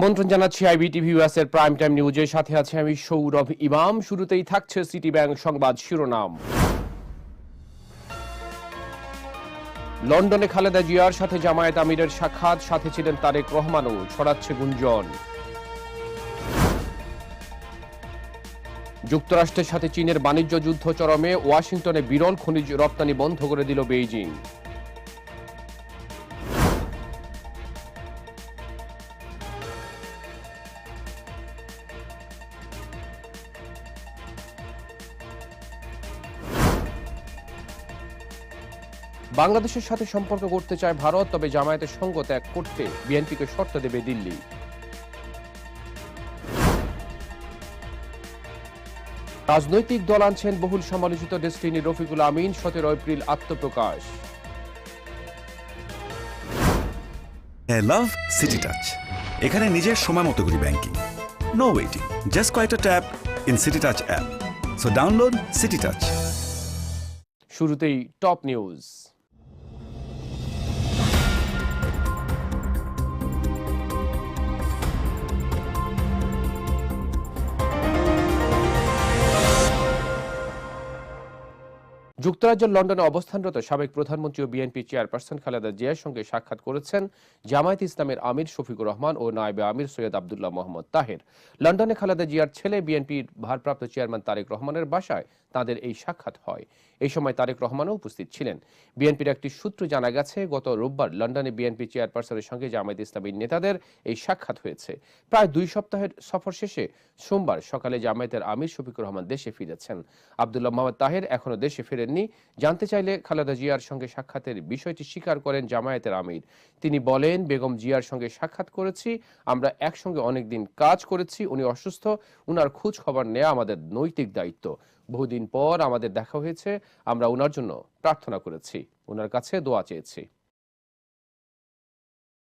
আমন্ত্রণ জানাচ্ছি IBTV US এর প্রাইম টাইম নিউজের সাথে আছে আমি সৌরভ ইমাম। শুরুতেই থাকছে সিটি ব্যাংক সংবাদ শিরোনাম। লন্ডনে খালেদা জিয়ার সাথে জামায়াত আমিরের সাক্ষাৎ, সাথে ছিলেন তারেক রহমানও, ছড়াচ্ছে গুঞ্জন। যুক্তরাষ্ট্রের সাথে চীনের বাণিজ্য যুদ্ধ চরমে, ওয়াশিংটনে বিরল খনিজ রপ্তানি বন্ধ করে দিল বেইজিং। বাংলাদেশের সাথে সম্পর্ক করতে চায় ভারত তবে জামায়াতের সঙ্গ ত্যাগ করতে বিএনপিকে শর্ত দেবে দিল্লি। রাজনৈতিক দল আনছেন বহুল সমালোচিত ডেস্টিনি রফিকুল আমিন সতেরো এপ্রিল আত্মপ্রকাশ। Love City Touch. এখানে নিজের সময় মতো করি ব্যাংকিং নো ওয়েটিং জাস্ট কয়েকটা tap in City Touch app so download City Touch শুরুতেই টপ নিউজ যুক্তরাজ্যের লন্ডনে অবস্থানরত সাবেক প্রধানমন্ত্রী ও বিএনপি চেয়ারপারসন খালেদা জিয়ার সঙ্গে সাক্ষাৎ করেছেন জামায়াত ইসলামের আমির শফিকুর রহমান ও নায়েবে আমির সৈয়দ আবদুল্লাহ মোহাম্মদ তাহের। লন্ডনে খালেদা জিয়ার ছেলে বিএনপির ভারপ্রাপ্ত চেয়ারম্যান তারেক রহমানের বাসায় তাদের এই সাক্ষাৎ হয়। এই সময় তারেক রহমানও উপস্থিত ছিলেন। বিএনপির একটি সূত্র জানা গেছে, গত রোববার লন্ডনে বিএনপি চেয়ারপারসনের সঙ্গে জামায়াত ইসলামী নেতাদের এই সাক্ষাৎ হয়েছে। প্রায় দুই সপ্তাহের সফর শেষে সোমবার সকালে জামায়াতের আমির শফিকুর রহমান দেশে ফিরেছেন। আবদুল্লাহ মোহাম্মদ তাহের এখনও দেশে ফেরেননি। জানতে চাইলে খালেদা জিয়ার সঙ্গে সাক্ষাতের বিষয়টি স্বীকার করেন জামায়াতের আমির। তিনি বলেন, বেগম জিয়ার সঙ্গে সাক্ষাৎ করেছি, আমরা একসঙ্গে অনেকদিন কাজ করেছি, উনি অসুস্থ, উনার খোঁজ খবর নেওয়া আমাদের নৈতিক দায়িত্ব। বহুদিন পর আমাদের দেখা হয়েছে। আমরা ওনার জন্য প্রার্থনা করেছি। ওনার কাছে দোয়া চেয়েছি।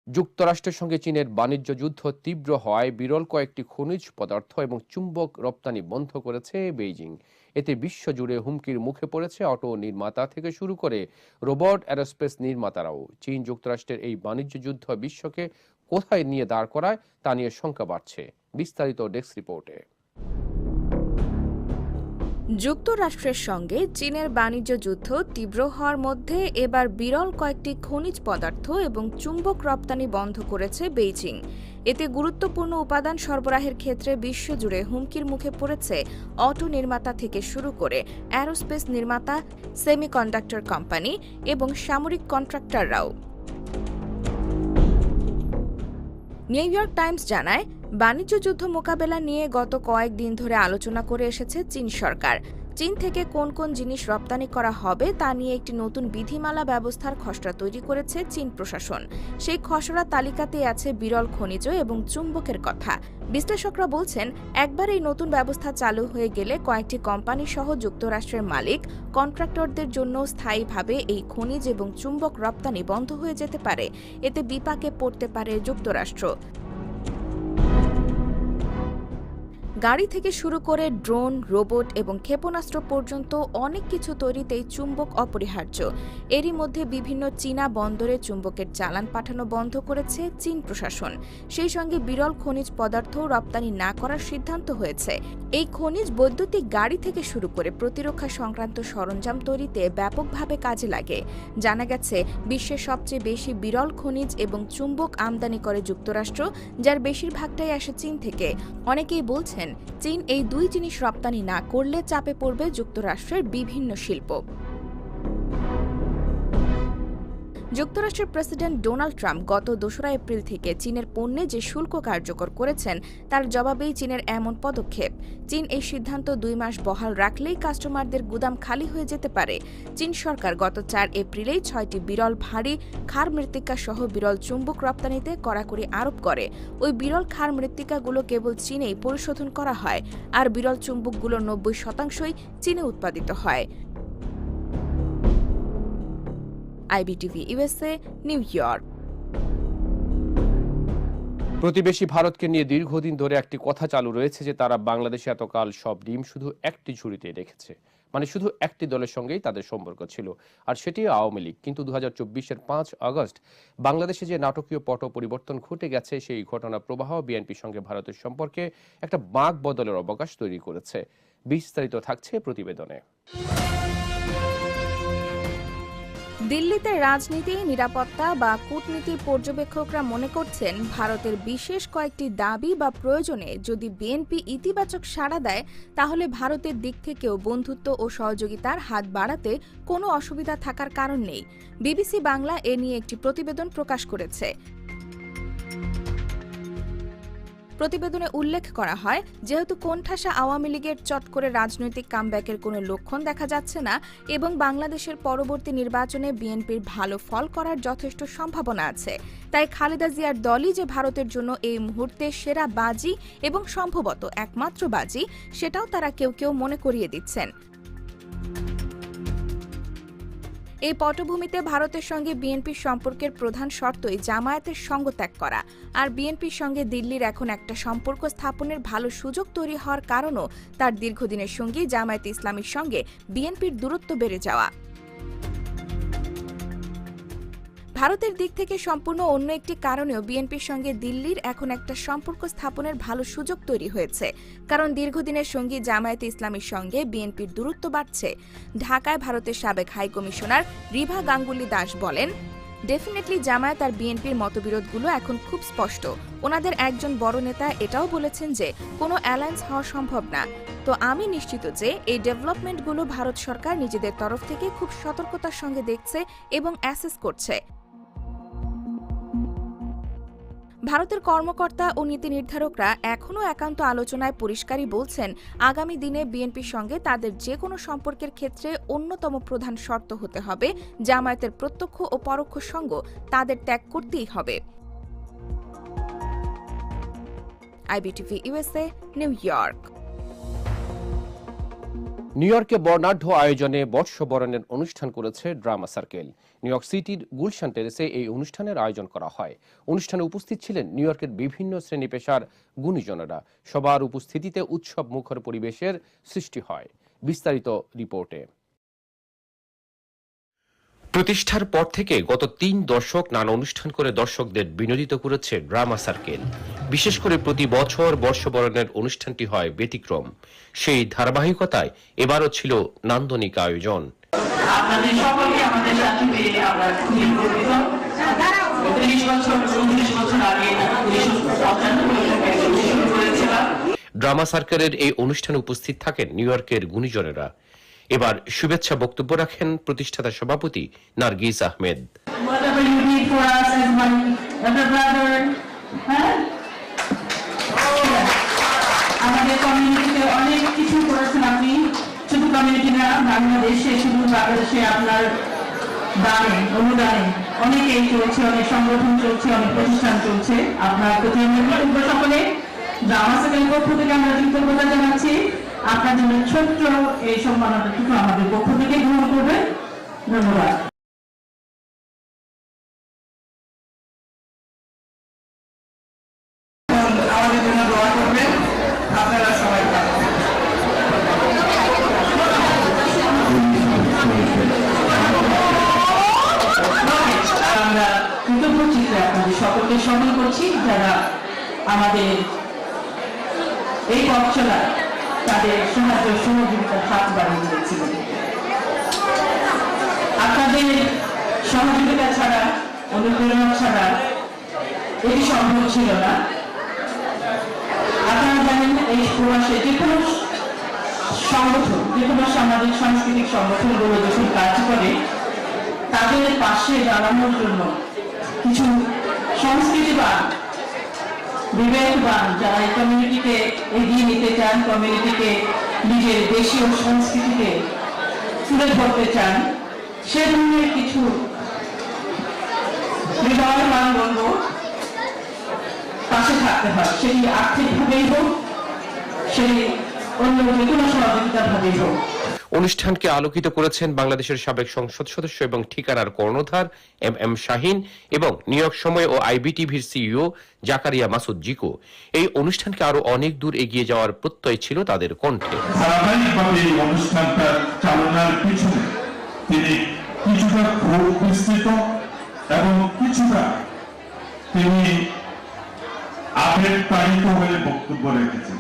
যুক্তরাষ্ট্রের সঙ্গে চীনের বাণিজ্য যুদ্ধ তীব্র হওয়ায় বিরল কয়েকটি খনিজ পদার্থ এবং চুম্বক রপ্তানি বন্ধ করেছে বেইজিং। এতে বিশ্বজুড়ে হুমকির মুখে পড়েছে অটো নির্মাতা থেকে শুরু করে রোবট, অ্যারোস্পেস নির্মাতারাও। চীন যুক্তরাষ্ট্রের এই বাণিজ্য যুদ্ধ বিশ্বকে কোথায় নিয়ে দাঁড় করায় তা নিয়ে শঙ্কা বাড়ছে। বিস্তারিত ডেস্ক রিপোর্টে। যুক্তরাষ্ট্রের সঙ্গে চীনের বাণিজ্য যুদ্ধ তীব্র হওয়ার মধ্যে এবার বিরল কয়েকটি খনিজ পদার্থ এবং চুম্বক রপ্তানি বন্ধ করেছে বেইজিং। এতে গুরুত্বপূর্ণ উপাদান সরবরাহের ক্ষেত্রে বিশ্বজুড়ে হুমকির মুখে পড়েছে অটো নির্মাতা থেকে শুরু করে অ্যারোস্পেস নির্মাতা, সেমিকন্ডাক্টর কোম্পানি এবং সামরিক কন্ট্রাক্টররাও। নিউ ইয়র্ক টাইমস জানায় বাণিজ্য যুদ্ধ মোকাবেলা নিয়ে গত কয়েকদিন ধরে আলোচনা করে এসেছে চীন সরকার। চীন থেকে কোন কোন জিনিস রপ্তানি করা হবে তা নিয়ে একটি নতুন বিধিমালা ব্যবস্থার খসড়া তৈরি করেছে চীন প্রশাসন। সেই খসড়া তালিকাতে আছে বিরল খনিজ এবং চুম্বকের কথা। বিশ্লেষকরা বলছেন, একবার এই নতুন ব্যবস্থা চালু হয়ে গেলে কয়েকটি কোম্পানি সহ যুক্তরাষ্ট্রের মালিক কন্ট্রাক্টরদের জন্য স্থায়ীভাবে এই খনিজ এবং চুম্বক রপ্তানি বন্ধ হয়ে যেতে পারে। এতে বিপাকে পড়তে পারে যুক্তরাষ্ট্র। গাড়ি থেকে শুরু করে ড্রোন, রোবট এবং ক্ষেপণাস্ত্র পর্যন্ত অনেক কিছু তৈরিতেই চুম্বক অপরিহার্য। এরই মধ্যে বিভিন্ন চীনা বন্দরে চুম্বকের চালান পাঠানো বন্ধ করেছে চীন প্রশাসন। সেই সঙ্গে বিরল খনিজ পদার্থ রপ্তানি না করার সিদ্ধান্ত হয়েছে। এই খনিজ বৈদ্যুতিক গাড়ি থেকে শুরু করে প্রতিরক্ষা সংক্রান্ত সরঞ্জাম তৈরিতে ব্যাপকভাবে কাজে লাগে। জানা গেছে, বিশ্বের সবচেয়ে বেশি বিরল খনিজ এবং চুম্বক আমদানি করে যুক্তরাষ্ট্র, যার বেশিরভাগটাই আসে চীন থেকে। অনেকেই বলছেন চীন এই দুই জিনিস রপ্তানি না করলে চাপে পড়বে যুক্তরাষ্ট্রের বিভিন্ন শিল্প। যুক্তরাষ্ট্রের প্রেসিডেন্ট ডোনাল্ড ট্রাম্প গত দোসরা এপ্রিল থেকে চীনের পণ্যে যে শুল্ক কার্যকর করেছেন, তার জবাবেই চীনের এমন পদক্ষেপ। চীন এই সিদ্ধান্ত দুই মাস বহাল রাখলেই কাস্টমারদের গুদাম খালি হয়ে যেতে পারে। চীন সরকার গত চার এপ্রিলেই ছয়টি বিরল ভারী ক্ষার মৃত্তিকা সহ বিরল চুম্বক রপ্তানিতে কড়াকড়ি আরোপ করে। ওই বিরল খার মৃত্তিকাগুলো কেবল চীনেই পরিশোধন করা হয়, আর বিরল চুম্বকগুলোর নব্বই শতাংশই চীনে উৎপাদিত হয়। IBTV USA, New York. প্রতিবেশী ভারতকে নিয়ে দীর্ঘদিন ধরে একটি কথা চালু রয়েছে যে তারা বাংলাদেশে এতকাল সব ডিম শুধু একটি ঝুড়িতে রেখেছে। মানে শুধু একটি দলের সঙ্গেই তাদের সম্পর্ক ছিল। আর সেটি আওয়ামী লীগ। কিন্তু দু হাজার চব্বিশের পাঁচ আগস্ট বাংলাদেশে যে নাটকীয় পট পরিবর্তন ঘটে গেছে, সেই ঘটনা প্রবাহ বিএনপির সঙ্গে ভারতের সম্পর্কে একটা বাঁক বদলের অবকাশ তৈরি করেছে। বিস্তারিত থাকছে প্রতিবেদনে। দিল্লিতে রাজনীতি, নিরাপত্তা বা কূটনীতির পর্যবেক্ষকরা মনে করছেন ভারতের বিশেষ কয়েকটি দাবি বা প্রয়োজনে যদি বিএনপি ইতিবাচক সাড়া দেয়, তাহলে ভারতের দিক থেকেও বন্ধুত্ব ও সহযোগিতার হাত বাড়াতে কোনো অসুবিধা থাকার কারণ নেই। বিবিসি বাংলা এ নিয়ে একটি প্রতিবেদন প্রকাশ করেছে। প্রতিবেদনে উল্লেখ করা হয়, যেহেতু কোণঠাসা আওয়ামী লীগের চট করে রাজনৈতিক কামব্যাকের কোনো লক্ষণ দেখা যাচ্ছে না এবং বাংলাদেশের পরবর্তী নির্বাচনে বিএনপির ভালো ফল করার যথেষ্ট সম্ভাবনা আছে। তাই খালেদা জিয়ার দলই যে ভারতের জন্য এই মুহূর্তে সেরা বাজি এবং সম্ভবত একমাত্র বাজি, সেটাও তারা কেউ কেউ মনে করিয়ে দিচ্ছেন। এই পটভূমিতে ভারতের সঙ্গে বিএনপির সম্পর্কের প্রধান শর্তই জামায়াতের সঙ্গ ত্যাগ করা। আর বিএনপির সঙ্গে দিল্লির এখন একটা সম্পর্ক স্থাপনের ভালো সুযোগ তৈরি হওয়ার কারণও তার দীর্ঘদিনের সঙ্গী জামায়াত ইসলামীর সঙ্গে বিএনপির দূরত্ব বেড়ে যাওয়া। ভারতের দিক থেকে সম্পূর্ণ অন্য একটি কারণেও বিএনপির সঙ্গে দিল্লির এখন একটা সম্পর্ক স্থাপনের ভালো সুযোগ তৈরি হয়েছে। কারণ দীর্ঘদিনের সঙ্গী জামায়াতে ইসলামীর সঙ্গে বিএনপির দূরত্ব বাড়ছে। ঢাকায় ভারতের সাবেক হাই কমিশনার রিভা গাঙ্গুলি দাস বলেন ডেফিনেটলি জামায়াত আর বিএনপির মতবিরোধগুলো এখন খুব স্পষ্ট। ওনাদের একজন বড় নেতা এটাও বলেছেন যে, কোনো অ্যালায়েন্স হওয়া সম্ভব না। তো আমি নিশ্চিত যে এই ডেভেলপমেন্টগুলো ভারত সরকার নিজেদের তরফ থেকে খুব সতর্কতার সঙ্গে দেখছে এবং অ্যাসেস করছে। ভারতের কর্মকর্তা ও নীতি নির্ধারকরা এখনও একান্ত আলোচনায় পরিষ্কারই বলছেন, আগামী দিনে বিএনপির সঙ্গে তাদের যে কোনো সম্পর্কের ক্ষেত্রে অন্যতম প্রধান শর্ত হতে হবে, জামায়াতের প্রত্যক্ষ ও পরোক্ষ সঙ্গ তাদের ত্যাগ করতেই হবে। IBTV USA New York. New ইয়র্কে বর্ণাঢ্য আয়োজনে বর্ষবরণের অনুষ্ঠান করেছে ড্রামা সার্কেল। নিউ ইয়র্ক সিটির গুলশান টেরেসে এই অনুষ্ঠানের আয়োজন করা হয়। অনুষ্ঠানে উপস্থিত ছিলেন নিউ ইয়র্কের বিভিন্ন শ্রেণি পেশার গুণীজনেরা। সবার উপস্থিতিতে উৎসব মুখর পরিবেশের সৃষ্টি হয়। বিস্তারিত রিপোর্টে। প্রতিষ্ঠার পর থেকে গত তিন দশক নানা অনুষ্ঠান করে দর্শকদের বিনোদিত করেছে ড্রামা সার্কেল। বিশেষ করে প্রতি বছর বর্ষবরণের অনুষ্ঠানটি হয় ব্যতিক্রম। সেই ধারাবাহিকতায় এবারও ছিল নান্দনিক আয়োজন। ড্রামা সার্কেলের এই অনুষ্ঠানে উপস্থিত থাকেন নিউ ইয়র্কের গুণীজনেরা। এবার শুভেচ্ছা বক্তব্য রাখেন প্রতিষ্ঠাতা সভাপতি নার্গিস আহমেদ। হ্যাঁ? আমাদের কমিউনিটিতে অনেক কিছু করেছেন আপনি। শুধু কমিউনিটি না, বাংলাদেশে, শুধু বাংলাদেশে আপনার দানে, অনুদানে অনেকেই চলছে, অনেক সংগঠন চলছে, অনেক প্রতিষ্ঠান চলছে। আপনার প্রতি আমরা সকলে ড্রামা সেকেন্ড পক্ষ থেকে আমরা কৃতজ্ঞতা জানাচ্ছি। আপনার ছোট্ট এই কিন্তু আমাদের পক্ষ থেকে গ্রহণ করবেন। ধন্যবাদ আমাদের জন্য দোয়া করবেন আপনারা সবাই ভালো থাকবেন। আমরা কৃতজ্ঞ চিত্রে আপনাদের সকলকে স্মরণ করছি যারা আমাদের এই পথ চলা তাদের সাহায্য সহযোগিতার হাত বাড়িয়ে দিয়েছিলেন আপনাদের সহযোগিতা ছাড়া, অনুপ্রেরণা ছাড়া এটি সম্ভব ছিল না। আপনারা জানেন এই প্রবাসে যে কোনো সংগঠন, যে কোনো সামাজিক, সাংস্কৃতিক সংগঠনগুলো যখন কাজ করে, তাদের পাশে দাঁড়ানোর জন্য কিছু সংস্কৃতিবান, বিবেকবান যারা এই কমিউনিটিকে এগিয়ে নিতে চান কমিউনিটিকে নিজের দেশীয় সংস্কৃতিকে তুলে ধরতে চান, সে ধরনের কিছু পাশে থাকতে হয়। সেটি আর্থিকভাবেই হোক সেটি অন্য যে কোনো সহযোগিতার ভাবেই হোক। অনুষ্ঠানকে আলোকিত করেছেন বাংলাদেশের সাবেক সংসদ সদস্য এবং ঠিকানার কর্ণধার এম এম শাহিন এবং নিউ ইয়র্ক সময় ও আইবিটিভির সিইও জাকারিয়া মাসুদ জিকো এই অনুষ্ঠানকে আরও অনেক দূর এগিয়ে যাওয়ার প্রত্যয় ছিল তাদের কণ্ঠে। ধারাবাহিকভাবে এই অনুষ্ঠানটা চালনার পিছনে তিনি কিছুটা বিস্তৃত এবং কিছুটা তিনি আবেগ তাড়িত হয়ে বক্তব্য রেখেছেন।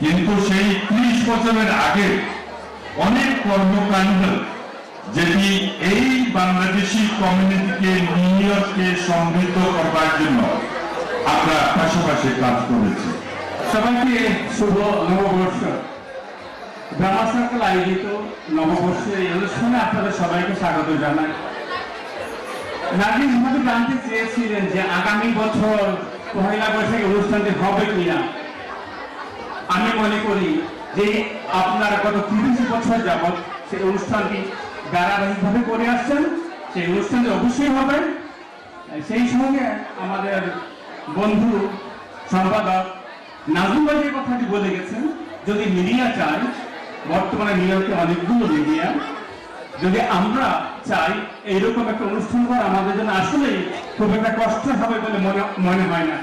কিন্তু সেই ত্রিশ বছরের আগে অনেক কর্মকাণ্ড যেটি এই বাংলাদেশি কমিউনিটিকে নিউ ইয়র্কে সমৃদ্ধ করবার জন্য আমরা পাশাপাশি কাজ করেছি। সবাইকে শুভ নববর্ষ। ড্রামা সার্কেল আয়োজিত নববর্ষের অনুষ্ঠানে আপনাদের সবাইকে স্বাগত জানাই। নাজিম হয়তো জানতে চেয়েছিলেন যে আগামী বছর পহেলা অনুষ্ঠানটি হবে কিনা। আমি মনে করি যে গত তিরিশ বছর যাবৎ সেই অনুষ্ঠানটি ধারাবাহিকভাবে করে আসছেন। সেই অনুষ্ঠানটি অবশ্যই হবে। সেই সঙ্গে আমাদের বন্ধু সম্পাদক নাজমুল যে কথাটি বলে গেছেন, যদি মিডিয়া চায়, বর্তমানে নিউ অনেকগুলো মিডিয়া। যদি আমরা চাই এইরকম একটা অনুষ্ঠান করা আমাদের জন্য আসলেই খুব একটা কষ্ট হবে বলে মনে হয় না।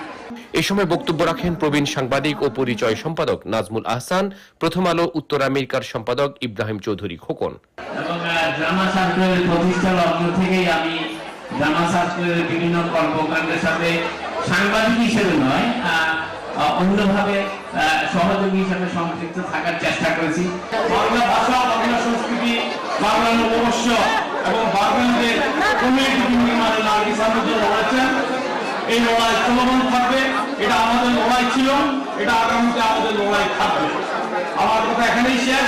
এ সময় বক্তব্য রাখেন প্রবীণ সাংবাদিক ও পরিচয় সম্পাদক নাজমুল আহসান প্রথম আলো উত্তর আমেরিকার সম্পাদক ইব্রাহিম চৌধুরী খোকন। এবং ড্রামা সার্কেলের প্রতিষ্ঠা লগ্ন থেকেই আমি ড্রামা সার্কেলের বিভিন্ন কর্মকাণ্ডের সাথে সাংবাদিক হিসেবে নয় অন্যভাবে সহযোগী হিসেবে সম্পৃক্ত থাকার চেষ্টা করেছি। বাংলা ভাষা, বাংলা সংস্কৃতি, বাংলা নববর্ষ এবং বাঙালিদের কমিউনিটি নির্মাণে নার্গিস আহমেদ যে লড়েছেন এই লড়াই চলমান থাকবে। এটা আমাদের লড়াই ছিল। এটা আগামীতে আমাদের লড়াই থাকবে। আমার কথা এখানেই শেষ।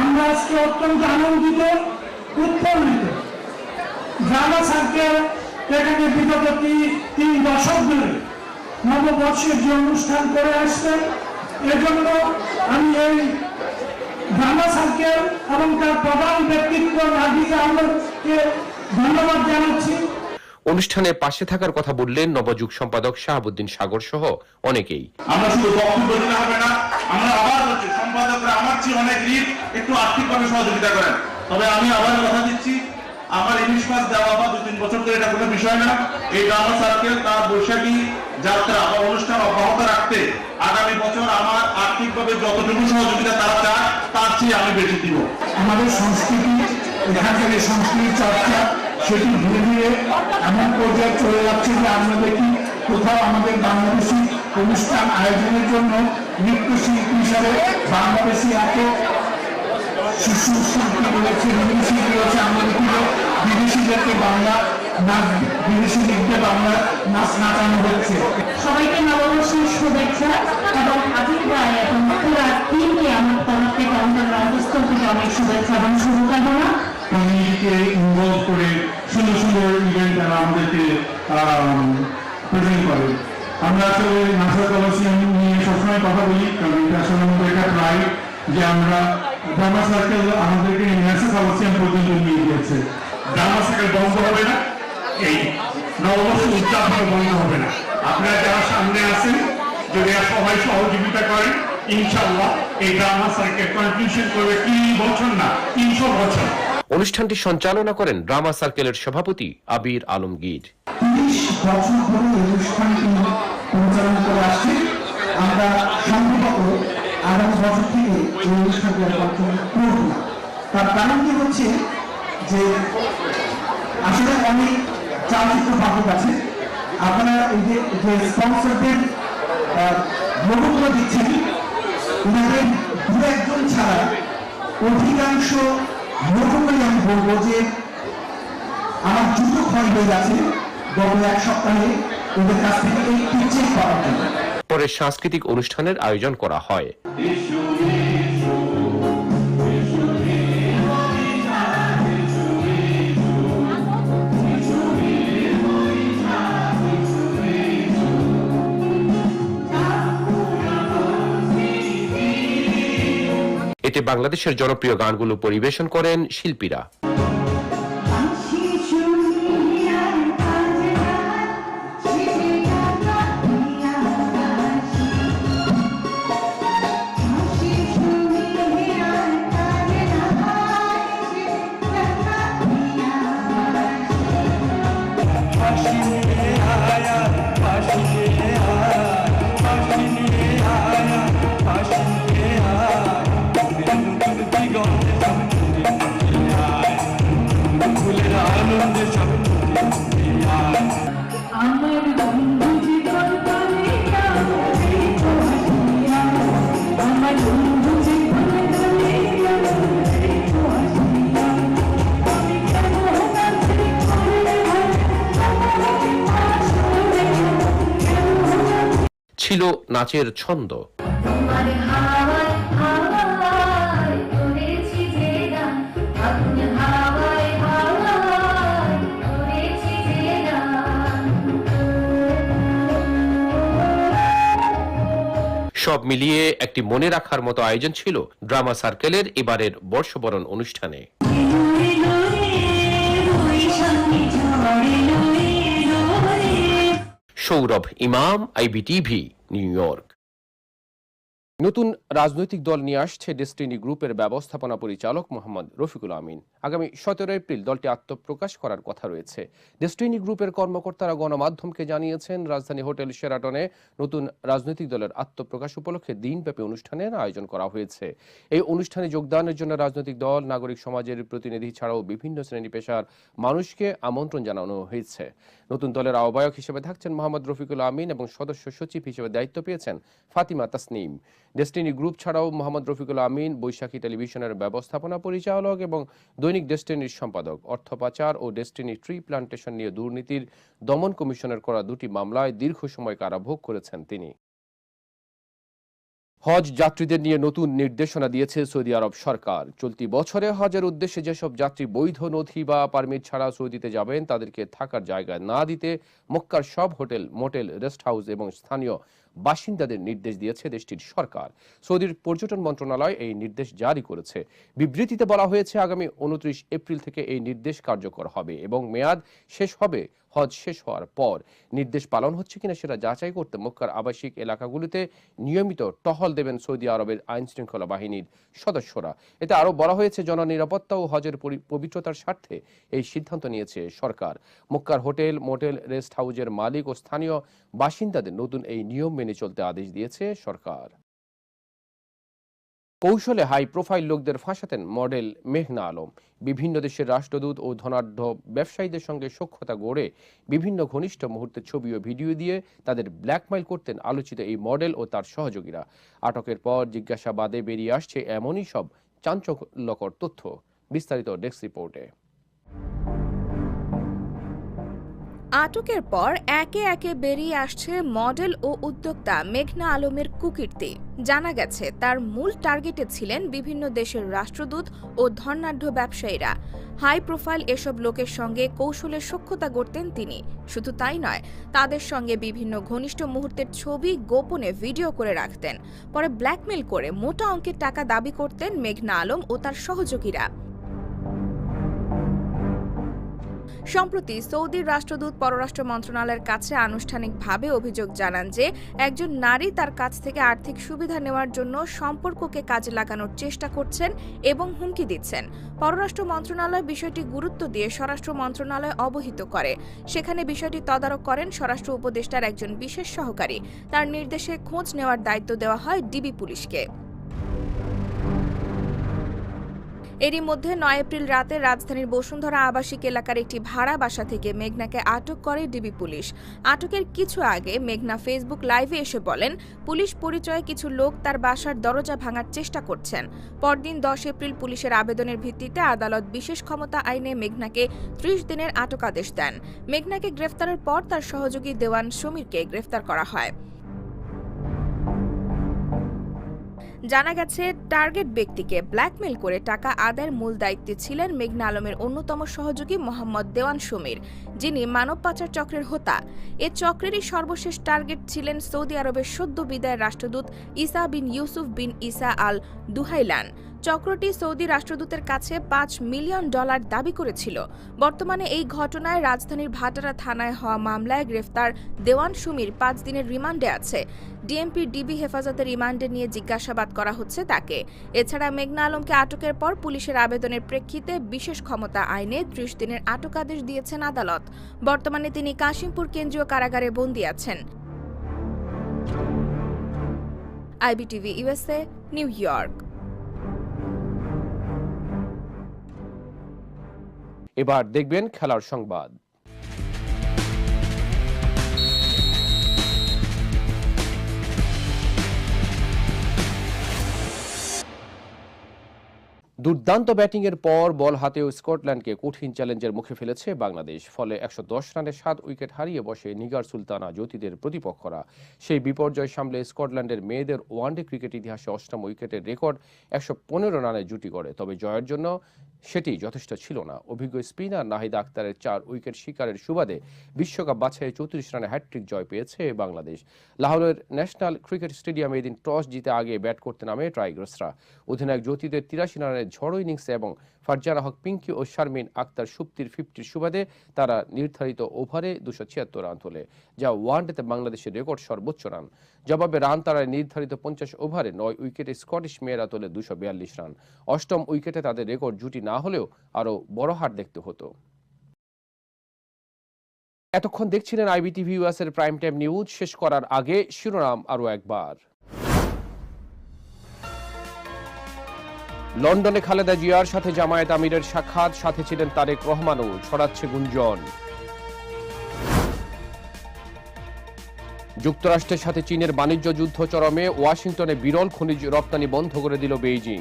আমরা আজকে অত্যন্ত আনন্দিত, উৎফুল্লিত। ড্রামা সার্কেল এখানে বিগত তিন দশক ধরে নববর্ষের যে অনুষ্ঠান করে আসছেন এজন্য আমি এই ড্রামা সার্কেল এবং তার প্রধান ব্যক্তিত্ব নাজিজ আহমদকে ধন্যবাদ জানাচ্ছি। অনুষ্ঠানে পাশে থাকার কথা বললেন নবযুগ সম্পাদক শাহাবুদ্দিন সাগর সহ অনেকেই। আমরা শুধু বক্তব্য দিলে হবে না আমরা আবার বলছি সম্পাদকরা আমার চেয়ে অনেক ঋণ একটু আর্থিকভাবে সহযোগিতা করেন। তবে আমি আবার কথা দিচ্ছি আমার ইলিশ মাছ দেওয়া বা দু তিন বছর ধরে এটা কোনো বিষয় না। এই ড্রামা সার্কেল তার বৈশাখী যাত্রা বা অনুষ্ঠান অব্যাহত রাখতে আগামী বছর আমার আর্থিকভাবে যতটুকু সহযোগিতা তারা চায়, তার চেয়ে আমি বেশি দিব। আমাদের সংস্কৃতি এখানকার এই সংস্কৃতির চর্চা, সেটি ধীরে ধীরে এমন পর্যায়ে চলে যাচ্ছে যে আমরা দেখি কোথাও আমাদের বাংলাদেশি অনুষ্ঠান আয়োজনের জন্য নৃত্যশিল্পী হিসাবে বাংলাদেশি এত শিশু শিল্পী রয়েছে শিল্পী রয়েছে আমরা দেখি বিদেশিদেরকে বাংলা নাচ বিদেশি লিখতে বাংলা নাচ নাচানো হচ্ছে। সবাইকে নববর্ষের শুভেচ্ছা এবং আজিজ ভাই এবং পুরো টিমকে আমার তরফ থেকে আমাদের থেকে অনেক শুভেচ্ছা এবং শুভকামনা। কমিউনিটিকে ইনভলভ করে সুন্দর সুন্দর ইভেন্ট তারা আমাদেরকে প্রেজেন্ট করে। আমরা আসলে নাসা কলাসিয়াম নিয়ে সবসময় কথা বলি কারণ এটা আসলে আমাদের একটা প্রাইড যে আমরা ড্রামা সার্কেল আমাদেরকে ন্যাসা কলাসিয়াম পর্যন্ত নিয়ে গিয়েছে। বন্ধ হবে না। এই নববর্ষ উদযাপন বন্ধ হবে না। আপনারা যারা সামনে আছেন যদি সবাই সহযোগিতা করেন ইনশাল্লাহ এই ড্রামা সার্কেল কন্ট্রিবিউশন করবে তিন বছর না তিনশো বছর। অনুষ্ঠানটি সঞ্চালনা করেন ড্রামা সার্কেলের সভাপতি আবির আলমগীর। তিরিশ বছর ধরে অনুষ্ঠানটি পরিচালনা করে আসছি। আমরা সম্ভবত আগামী বছর থেকে এই অনুষ্ঠানটি আর করব না। তার কারণটি হচ্ছে যে আসলে অনেক চালচিত্র পাঠক আছে। আপনারা এই যে স্পন্সরদের লোকগুলো দিচ্ছেন ওনাদের দু একজন ছাড়া অধিকাংশ লোকগুলোই আমি বলব যে আমার জুতো ক্ষয় হয়ে গেছে গত এক সপ্তাহে। ওদের কাছ থেকে একটু চেক পাওয়া যায়। পরে সাংস্কৃতিক অনুষ্ঠানের আয়োজন করা হয়। বাংলাদেশের জনপ্রিয় গানগুলো পরিবেশন করেন শিল্পীরা। যে গান সব মিলিয়ে একটি মনে রাখার মতো আয়োজন ছিল ড্রামা সার্কেলের এবারের বর্ষবরণ অনুষ্ঠানে। সৌরভ ইমাম আইবিটিভি। নিউ ইয়র্ক নতুন রাজনৈতিক দল নিয়ে আসছে ডেস্টিনি গ্রুপের ব্যবস্থাপনা পরিচালক মোহাম্মদ রফিকুল আমিন। আগামী সতেরো এপ্রিল দলটি আত্মপ্রকাশ করার কথা রয়েছে। ডেস্টিনি গ্রুপের কর্মকর্তারা গণমাধ্যমকে জানিয়েছেন, রাজধানী হোটেল শেরাটনে নতুন রাজনৈতিক দলের আত্মপ্রকাশ উপলক্ষে দিনব্যাপী অনুষ্ঠানের আয়োজন করা হয়েছে। এই অনুষ্ঠানে যোগদানের জন্য রাজনৈতিক দল, নাগরিক সমাজের প্রতিনিধি ছাড়াও বিভিন্ন শ্রেণি পেশার মানুষকে আমন্ত্রণ জানানো হয়েছে। নতুন দলের আহ্বায়ক হিসেবে থাকছেন মোহাম্মদ রফিকুল আমিন এবং সদস্য সচিব হিসেবে দায়িত্ব পেয়েছেন ফাতিমা তাসনিম। ডেস্টিনি গ্রুপ ছাড়াও মোহাম্মদ রফিকুল আমিন, বৈশাখী টেলিভিশনের ব্যবস্থাপনা পরিচালক এবং দৈনিক ডেস্টিনির সম্পাদক। অর্থ পাচার ও ডেস্টিনি ট্রি প্লান্টেশন নিয়ে দুর্নীতির দমন কমিশনের করা দুটি মামলায় দীর্ঘ সময় কারাভোগ করেছেন তিনি। হজ যাত্রীদের নিয়ে নতুন নির্দেশনা দিয়েছে সৌদি আরব সরকার। চলতি বছরে হজের উদ্দেশ্যে যেসব যাত্রী বৈধ নথি বা পারমিট ছাড়া সৌদিতে যাবেন, তাদেরকে থাকার জায়গা না দিতে মক্কার সব হোটেল, মোটেল, রেস্ট হাউস এবং স্থানীয় বাসিন্দাদের নির্দেশ দিয়েছে দেশটির সরকার। সৌদির পর্যটন মন্ত্রণালয় এই নির্দেশ জারি করেছে। বিবৃতিতে বলা হয়েছে, আগামী উনত্রিশ এপ্রিল থেকে এই নির্দেশ কার্যকর হবে এবং মেয়াদ শেষ হবে হজ শেষ হওয়ার পর নির্দেশ পালন হচ্ছে কিনা সেটা যাচাই করতে মক্কার আবাসিক এলাকাগুলিতে নিয়মিত টহল দেবেন সৌদি আরবের আইন শৃঙ্খলা বাহিনীর সদস্যরা। এতে আরও বলা হয়েছে, জননিরাপত্তা ও হজের পবিত্রতার স্বার্থে এই সিদ্ধান্ত নিয়েছে সরকার। মক্কার হোটেল, মোটেল, রেস্ট হাউজের মালিক ও স্থানীয় বাসিন্দাদের নতুন এই নিয়ম মেনে চলতে আদেশ দিয়েছে সরকার। কৌশলে হাই প্রোফাইল লোকদের ফাঁসাতেন মডেল মেঘনা আলম। বিভিন্ন দেশের রাষ্ট্রদূত ও ধনাঢ্য ব্যবসায়ীদের সঙ্গে সক্ষতা গড়ে বিভিন্ন ঘনিষ্ঠ মুহূর্তের ছবি ও ভিডিও দিয়ে তাদের ব্ল্যাকমেইল করতেন আলোচিত এই মডেল ও তার সহযোগীরা। আটকের পর জিজ্ঞাসাবাদে বেরিয়ে আসছে এমনই সব চাঞ্চল্যকর তথ্য। বিস্তারিত ডেস্ক রিপোর্টে। আটকের পর একে একে বেরিয়ে আসছে মডেল ও উদ্যোক্তা মেঘনা আলমের কুকীর্তি। জানা গেছে, তার মূল টার্গেটে ছিলেন বিভিন্ন দেশের রাষ্ট্রদূত ও ধনাঢ্য ব্যবসায়ীরা। হাই প্রোফাইল এসব লোকের সঙ্গে কৌশলের সখ্যতা গড়তেন তিনি। শুধু তাই নয়, তাদের সঙ্গে বিভিন্ন ঘনিষ্ঠ মুহূর্তের ছবি গোপনে ভিডিও করে রাখতেন। পরে ব্ল্যাকমেল করে মোটা অঙ্কের টাকা দাবি করতেন মেঘনা আলম ও তার সহযোগীরা। সম্প্রতি সৌদির রাষ্ট্রদূত পররাষ্ট্র মন্ত্রণালয়ের কাছে আনুষ্ঠানিকভাবে অভিযোগ জানান যে, একজন নারী তার কাছ থেকে আর্থিক সুবিধা নেওয়ার জন্য সম্পর্ককে কাজে লাগানোর চেষ্টা করছেন এবং হুমকি দিচ্ছেন। পররাষ্ট্র মন্ত্রণালয় বিষয়টি গুরুত্ব দিয়ে স্বরাষ্ট্র মন্ত্রণালয় অবহিত করে। সেখানে বিষয়টি তদারক করেন স্বরাষ্ট্র উপদেষ্টার একজন বিশেষ সহকারী। তার নির্দেশে খোঁজ নেওয়ার দায়িত্ব দেওয়া হয় ডিবি পুলিশকে। এরই মধ্যে নয় এপ্রিল রাতে রাজধানীর বসুন্ধরা আবাসিক এলাকার একটি ভাড়া বাসা থেকে মেঘনাকে আটক করে ডিবি পুলিশ। আটকের কিছু আগে মেঘনা ফেসবুক লাইভে এসে বলেন, পুলিশ পরিচয়ে কিছু লোক তার বাসার দরজা ভাঙার চেষ্টা করছেন। পরদিন দশ এপ্রিল পুলিশের আবেদনের ভিত্তিতে আদালত বিশেষ ক্ষমতা আইনে মেঘনাকে ত্রিশ দিনের আটক আদেশ দেন। মেঘনাকে গ্রেফতারের পর তার সহযোগী দেওয়ান সমীরকে গ্রেফতার করা হয়। জানা গেছে, টার্গেট ব্যক্তিকে ব্ল্যাকমেল করে টাকা আদায়ের মূল দায়িত্বে ছিলেন মেঘনা আলমের অন্যতম সহযোগী মোহাম্মদ দেওয়ান সমীর, যিনি মানব পাচার চক্রের হোতা। এ চক্রেরই সর্বশেষ টার্গেট ছিলেন সৌদি আরবের সদ্য বিদায় রাষ্ট্রদূত ইসা বিন ইউসুফ বিন ইসা আল দুহাইলান চক্রটি সৌদি রাষ্ট্রদূতের কাছে পাঁচ মিলিয়ন ডলার দাবি করেছিল। বর্তমানে এই ঘটনায় রাজধানীর ভাটারা থানায় হওয়া মামলায় গ্রেফতার দেওয়ান সুমির পাঁচ দিনের রিমান্ডে আছে। ডিএমপি ডিবি হেফাজতে রিমান্ডে নিয়ে জিজ্ঞাসাবাদ করা হচ্ছে তাকে। এছাড়া মেঘনা আলমকে আটকের পর পুলিশের আবেদনের প্রেক্ষিতে বিশেষ ক্ষমতা আইনে ত্রিশ দিনের আটক আদেশ দিয়েছেন আদালত। বর্তমানে তিনি কাশিমপুর কেন্দ্রীয় কারাগারে বন্দী আছেন। IBTV USA New York. এবার দেখবেন খেলার সংবাদ। দুর্দান্ত ব্যাটিংয়ের পর বল হাতেও স্কটল্যান্ডকে কঠিন চ্যালেঞ্জের মুখে ফেলেছে বাংলাদেশ। ফলে একশো দশ রানে সাত উইকেট হারিয়ে বসে নিগার সুলতানা জ্যোতিদের প্রতিপক্ষরা। সেই বিপর্যয় সামলে স্কটল্যান্ডের মেয়েদের ওয়ানডে ক্রিকেট ইতিহাসে অষ্টম উইকেটের রেকর্ড একশো পনেরো রানে জুটি করে। তবে জয়ের জন্য সেটি যথেষ্ট ছিল না। অভিজ্ঞ স্পিনার নাহিদ আক্তারের চার উইকেট শিকারের সুবাদে বিশ্বকাপ বাছাই চৌত্রিশ রানে হ্যাট্রিক জয় পেয়েছে বাংলাদেশ। লাহোরের ন্যাশনাল ক্রিকেট স্টেডিয়ামে এদিন টস জিতে আগে ব্যাট করতে নামে ট্রাইগ্রসরা অধিনায়ক জ্যোতিদের তিরাশি রানের ঝড়ো ইনিংসে এবং ফারজানা হক, পিঙ্কি ও শারমিন আক্তার সুপ্তির ফিফটির সুবাদে তারা নির্ধারিত ওভারে দুশো ছিয়াত্তর রান তোলে, যা ওয়ানডেতে বাংলাদেশের রেকর্ড সর্বোচ্চ রান। জবাবে রান তারায় নির্ধারিত পঞ্চাশ ওভারে নয় উইকেটে স্কটিশ মেয়েরা তোলে দুশো বিয়াল্লিশ রান। অষ্টম উইকেটে তাদের রেকর্ড জুটি না হলেও আরও বড় হার দেখতে হতো। এতক্ষণ দেখছিলেন আইবিটিভি ইউএস এর প্রাইম টাইম নিউজ শেষ করার আগে শিরোনাম আরও একবার। লন্ডনে খালেদা জিয়ার সাথে জামায়াত আমিরের সাক্ষাৎ, সাথে ছিলেন তারেক রহমানও, ছড়াচ্ছে গুঞ্জন। যুক্তরাষ্ট্রের সাথে চীনের বাণিজ্য যুদ্ধ চরমে ওয়াশিংটনে বিরল খনিজ রপ্তানি বন্ধ করে দিল বেইজিং।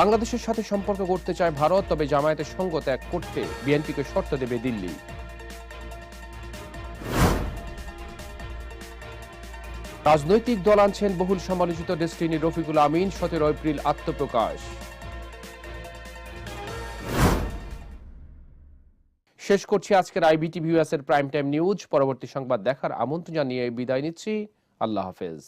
বাংলাদেশের সাথে সম্পর্ক করতে চায় ভারত, তবে জামায়াতের সঙ্গ ত্যাগ করতে বিএনপিকে শর্ত দেবে দিল্লি। রাজনৈতিক দল আনছেন বহুল সমালোচিত ডেস্টিনি রফিকুল আমিন, সতেরো এপ্রিল আত্মপ্রকাশ। শেষ করছি আজকের আইবিটি ভিউএস এর প্রাইম টাইম নিউজ। পরবর্তী সংবাদ দেখার আমন্ত্রণ জানিয়ে বিদায় নিচ্ছি। আল্লাহ হাফেজ।